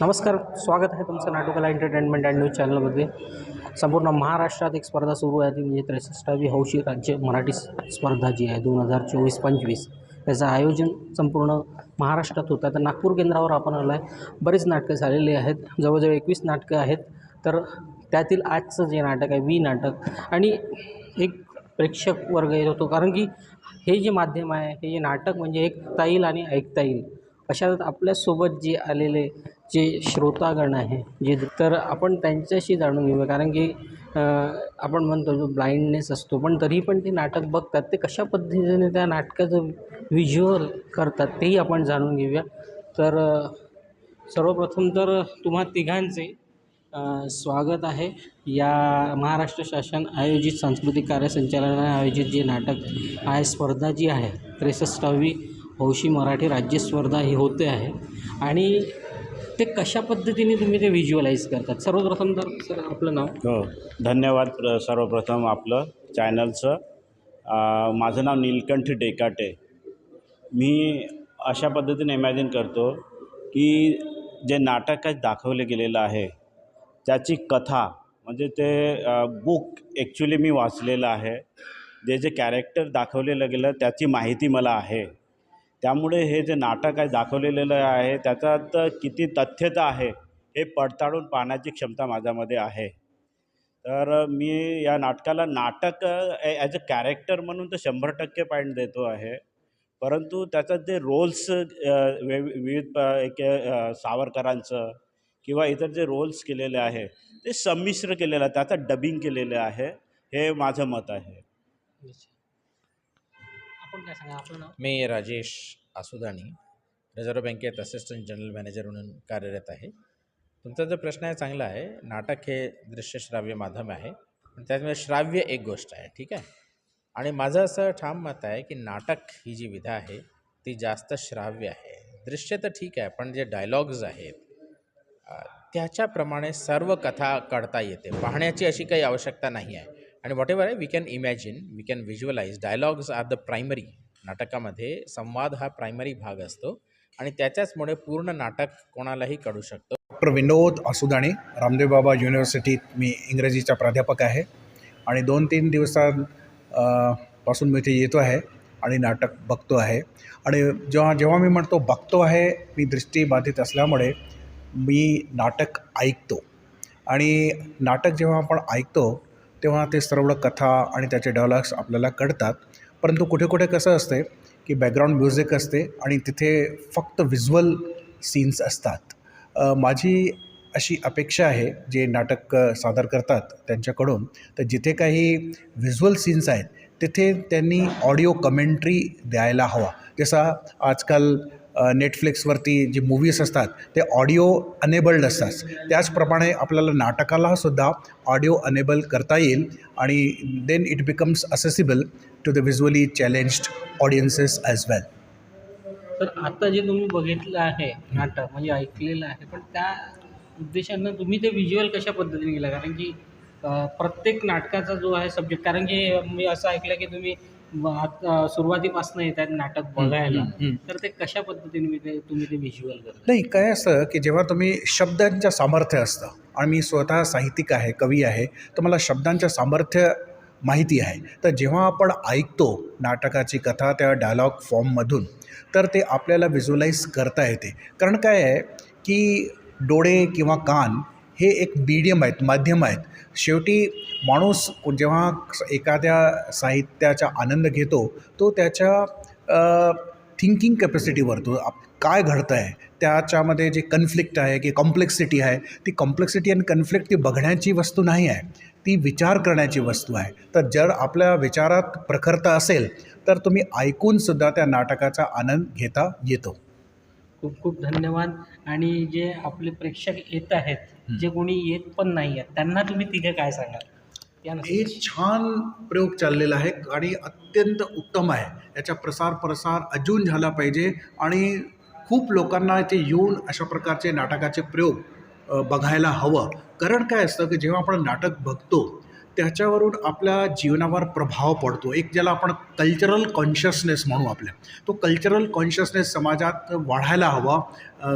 नमस्कार स्वागत आहे तुमचं नाटुकला एंटरटेनमेंट अँड न्यूज चॅनलमध्ये संपूर्ण महाराष्ट्रात एक स्पर्धा सुरू आहे. ती म्हणजे त्रेसष्टावी हौशी राज्य मराठी स्पर्धा जी आहे दोन हजार चोवीस पंचवीस. त्याचं आयोजन संपूर्ण महाराष्ट्रात होतं. तर नागपूर केंद्रावर आपण आलो आहे बरीच नाटकं झालेली आहेत. जवळजवळ एकवीस नाटकं आहेत. तर त्यातील आजचं जे नाटक आहे वी नाटक आणि एक प्रेक्षक वर्ग येत होतो. कारण की हे जे माध्यम आहे हे जे नाटक म्हणजे ऐकता येईल आणि ऐकता येईल. अशात आपल्यासोबत जे आलेले जे श्रोतागण आहे जे तर आपण त्यांच्याशी जाणून घेऊया. कारण की आपण म्हणतो जो ब्लाइंडनेस असतो पण तरी पण ते नाटक बघतात. ते कशा पद्धतीने त्या नाटकाचं व्हिज्युअल करतात तेही आपण जाणून घेऊया. तर सर्वप्रथम तर तुम्हा तिघांचे स्वागत आहे. या महाराष्ट्र शासन आयोजित सांस्कृतिक कार्यसंचालनाने आयोजित जे नाटक आहे स्पर्धा जी आहे त्रेसष्टावी हौशी मराठी राज्य स्पर्धा ही होते आहे. आणि ते कशा पद्धतीने तुम्ही ते व्हिज्युअलाइज करतात? सर्वप्रथम तर सर आपलं नाव? हो. धन्यवाद प्र सर्वप्रथम आपलं चॅनलचं अं, माझं नाव नीलकंठ डेकाटे. मी अशा पद्धतीने इमॅजिन करतो की जे नाटकात दाखवले गेलेलं आहे त्याची कथा म्हणजे ते बुक ॲक्च्युली मी वाचलेलं आहे. जे जे कॅरेक्टर दाखवलेलं गेलं त्याची माहिती मला आहे. त्यामुळे हे जे नाटक आहे दाखवलेलं आहे त्याच्यात किती तथ्यता आहे हे पडताळून पाहण्याची क्षमता माझ्यामध्ये आहे. तर मी या नाटकाला नाटक ॲज अ कॅरेक्टर म्हणून तर शंभर टक्के पॉईंट देतो आहे. परंतु त्याच्यात जे रोल्स वे विविध एक सावरकरांचं किंवा इतर जे रोल्स केलेले आहे ते संमिश्र केलेलं आहे त्याचं डबिंग केलेलं आहे हे माझं मत आहे. काय सांगा आपलं नाव? मी राजेश आसुदाणी रिझर्व्ह बँकेत असिस्टंट जनरल मॅनेजर म्हणून कार्यरत आहे. तुमचा जो प्रश्न आहे चांगला आहे. नाटक हे दृश्यश्राव्य माध्यम आहे. पण त्यामुळे श्राव्य एक गोष्ट आहे ठीक आहे? आणि माझं असं ठाम मत आहे की नाटक ही जी विधा आहे ती जास्त श्राव्य आहे. दृश्य तर ठीक आहे पण जे डायलॉग्ज आहेत त्याच्याप्रमाणे सर्व कथा काढता येते. पाहण्याची अशी काही आवश्यकता नाही आहे. आणि वॉट एव्हर आहे we can imagine we can visualise dialogues are the primary नाटकामध्ये संवाद हा प्रायमरी भाग असतो. आणि त्याच्याचमुळे पूर्ण नाटक कोणालाही कळू शकतो. डॉक्टर विनोद असुदाणे रामदेव बाबा युनिव्हर्सिटीत मी इंग्रजीचा प्राध्यापक आहे. आणि दोन तीन दिवसां पासून मी इथे येतो आहे आणि नाटक बघतो आहे. आणि जेव्हा जेव्हा मी म्हणतो बघतो आहे मी दृष्टीबाधित असल्यामुळे मी नाटक ऐकतो. आणि नाटक जेव्हा आपण ऐकतो तेव्हा ते सर्व कथा आणि त्याचे डायलॉग्स आपल्याला कळतात. परंतु कुठे कुठे कसं असते की बॅकग्राऊंड म्युझिक असते आणि तिथे फक्त व्हिज्युअल सीन्स असतात. माझी अशी अपेक्षा आहे जे नाटक सादर करतात त्यांच्याकडून तर जिथे काही व्हिज्युअल सीन्स आहेत तिथे त्यांनी ऑडिओ कमेंट्री द्यायला हवा. जसा आजकाल नेटफ्लिक्सवरती जे मूवीज असतात ते ऑडिओ अनेबल्ड असतात. त्याचप्रमाणे आपल्याला नाटकाला सुद्धा ऑडिओ अनेबल करता येईल आणि then it becomes accessible to the visually challenged audiences as well तर आता जे तुम्ही बघितलं आहे नाटक म्हणजे ऐकलेलं आहे पण त्या उद्देशानं तुम्ही ते व्हिज्युअल कशा पद्धतीने केलं? कारण की प्रत्येक नाटकाचा जो आहे सब्जेक्ट कारण की मी असं ऐकलं की तुम्ही आता सुरुवातीपासून येतात नाटक बघायला. तर ते कशा पद्धतीने मी ते तुम्ही ते व्हिज्युअल करता? नाही काय असतं की जेव्हा तुम्ही शब्दांचं सामर्थ्य असतं आणि मी स्वतः साहित्यिक आहे कवी आहे तर मला शब्दांचं सामर्थ्य माहिती आहे. तर जेव्हा आपण ऐकतो नाटकाची कथा त्या डायलॉग फॉर्ममधून तर ते आपल्याला व्हिज्युअलाइज करता येते. कारण काय आहे की डोळे किंवा कान हे एक मीडियम आहेत माध्यम आहेत. शेवटी माणूस जेव्हा एखाद्या साहित्याचा आनंद घेतो तो त्याच्या थिंकिंग कॅपॅसिटीवर तो आप काय घडतं आहे त्याच्यामध्ये जे कन्फ्लिक्ट आहे की कॉम्प्लेक्सिटी आहे ती कॉम्प्लेक्सिटी आणि कन्फ्लिक्ट ती बघण्याची वस्तू नाही आहे. ती विचार करण्याची वस्तू आहे. तर जर आपल्या विचारात प्रखरता असेल तर तुम्ही ऐकूनसुद्धा त्या नाटकाचा आनंद घेता येतो. खूप खूप धन्यवाद. आणि जे आपले प्रेक्षक येत आहेत जे कोणी येत पण नाही आहेत त्यांना तुम्ही तिघे काय सांगाल? हे छान प्रयोग चाललेला आहे आणि अत्यंत उत्तम आहे. याचा प्रसार प्रसार अजून झाला पाहिजे आणि खूप लोकांना इथे येऊन अशा प्रकारचे नाटकाचे प्रयोग बघायला हवं. कारण काय असतं की जेव्हा आपण नाटक बघतो त्याच्यावरून आपल्या जीवनावर प्रभाव पडतो. एक ज्याला आपण कल्चरल कॉन्शियसनेस म्हणू आपल्या. तो कल्चरल कॉन्शियसनेस समाजात वाढायला हवा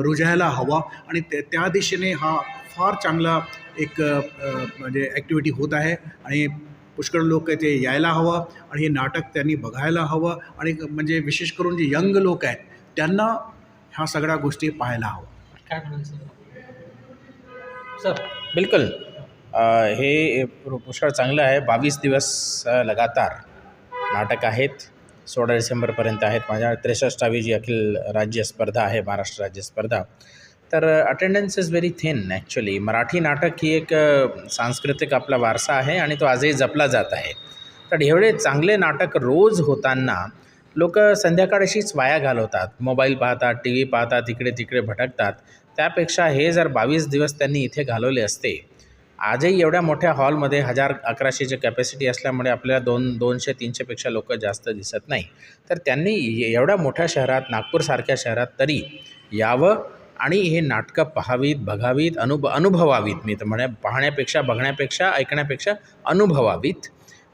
रुजायला हवा आणि त्या त्या दिशेने हा फार चांगला एक म्हणजे ॲक्टिव्हिटी होत आहे आणि पुष्कळ लोक ते यायला हवं आणि हे नाटक त्यांनी बघायला हवं आणि म्हणजे विशेष करून जे यंग लोक आहेत त्यांना ह्या सगळ्या गोष्टी पाहायला हवं काय म्हणाल सर? सर बिलकुल. हे पुष्कळ चांगलं आहे. बावीस दिवस लगातार नाटक आहेत. सोळा डिसेंबरपर्यंत आहेत. माझ्या त्रेसष्टावी जी अखिल राज्य स्पर्धा आहे महाराष्ट्र राज्य स्पर्धा. तर attendance is very thin actually Marathi नाटक ही एक सांस्कृतिक आपला वारसा आहे आणि तो आजही जपला जात आहे. तर एवढे चांगले नाटक रोज होताना लोक संध्याकाळशीच वाया घालवतात. मोबाईल पाहतात टी व्ही पाहतात इकडे तिकडे भटकतात. त्यापेक्षा हे जर बावीस दिवस त्यांनी इथे घालवले असते आजही एवढ्या मोठ्या हॉलमध्ये हजार अकराशेची कॅपॅसिटी असल्यामुळे आपल्याला दोन दोनशे तीनशेपेक्षा लोक जास्त दिसत नाही. तर त्यांनी एवढ्या मोठ्या शहरात नागपूरसारख्या शहरात तरी यावं आणि हे नाटकं पाहावीत बघावीत अनुभव अनुभवावीत. मी तर म्हणे पाहण्यापेक्षा बघण्यापेक्षा ऐकण्यापेक्षा अनुभवावीत.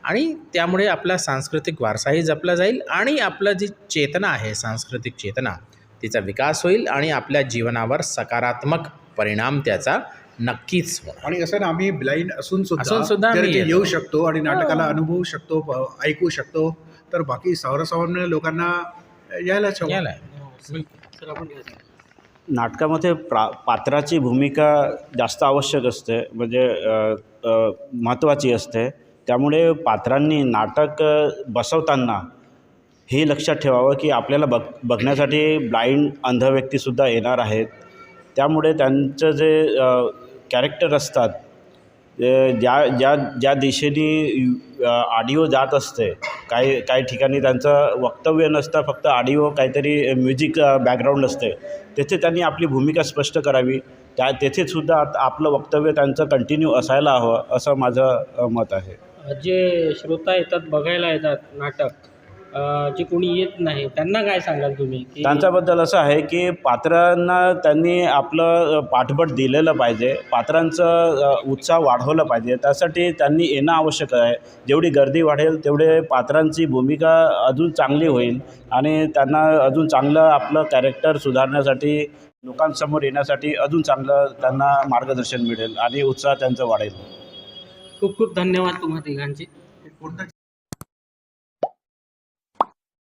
आणि त्यामुळे आपला सांस्कृतिक वारसाही जपला जाईल आणि आपलं जी चेतना आहे सांस्कृतिक चेतना तिचा विकास होईल आणि आपल्या जीवनावर सकारात्मक परिणाम त्याचा नक्कीच आणि असं ना आम्ही ब्लाइंड असून असून सुद्धा सुद्धा जर आम्ही ते येतो. येऊ शकतो आणि नाटकाला हो. अनुभवू शकतो प- ऐकू शकतो तर बाकी सर्वसामान्य लोकांना यायलाच हवं याला सर आपण काय सांगाल? नाटकामध्ये प्रा पात्राची भूमिका जास्त आवश्यक असते म्हणजे महत्त्वाची असते त्यामुळे पात्रांनी नाटक अ, बसवताना हे लक्षात ठेवावं की आपल्याला बघ बघण्यासाठी ब्लाइंड अंध व्यक्तीसुद्धा येणार आहेत त्यामुळे त्यांचं जे कॅरेक्टर असतात. ज्या ज्या ज्या दिशेने ऑडिओ जात असते काही काही ठिकाणी त्यांचं वक्तव्य नसतं फक्त ऑडिओ काहीतरी म्युझिक बॅकग्राऊंड असते. तेथे त्यांनी आपली भूमिका स्पष्ट करावी. त्या तेथेसुद्धा आता आपलं वक्तव्य त्यांचं कंटिन्यू असायला हवं असं माझं मत आहे. जे श्रोता येतात बघायला येतात नाटक जे कोणी येत नाही त्यांना काय सांगाल तुम्ही? की त्यांच्याबद्दल असं आहे की पात्रांना त्यांनी आपलं पाठबळ दिलेलं पाहिजे पात्रांचं उत्साह वाढवलं पाहिजे. त्यासाठी त्यांनी येणं आवश्यक आहे. जेवढी गर्दी वाढेल तेवढे पात्रांची भूमिका अजून चांगली होईल आणि त्यांना अजून चांगलं आपलं कॅरेक्टर सुधारण्यासाठी लोकांसमोर येण्यासाठी अजून चांगलं त्यांना मार्गदर्शन मिळेल आणि उत्साह त्यांचा वाढेल. खूप खूप धन्यवाद तुम्हा तिघांचे.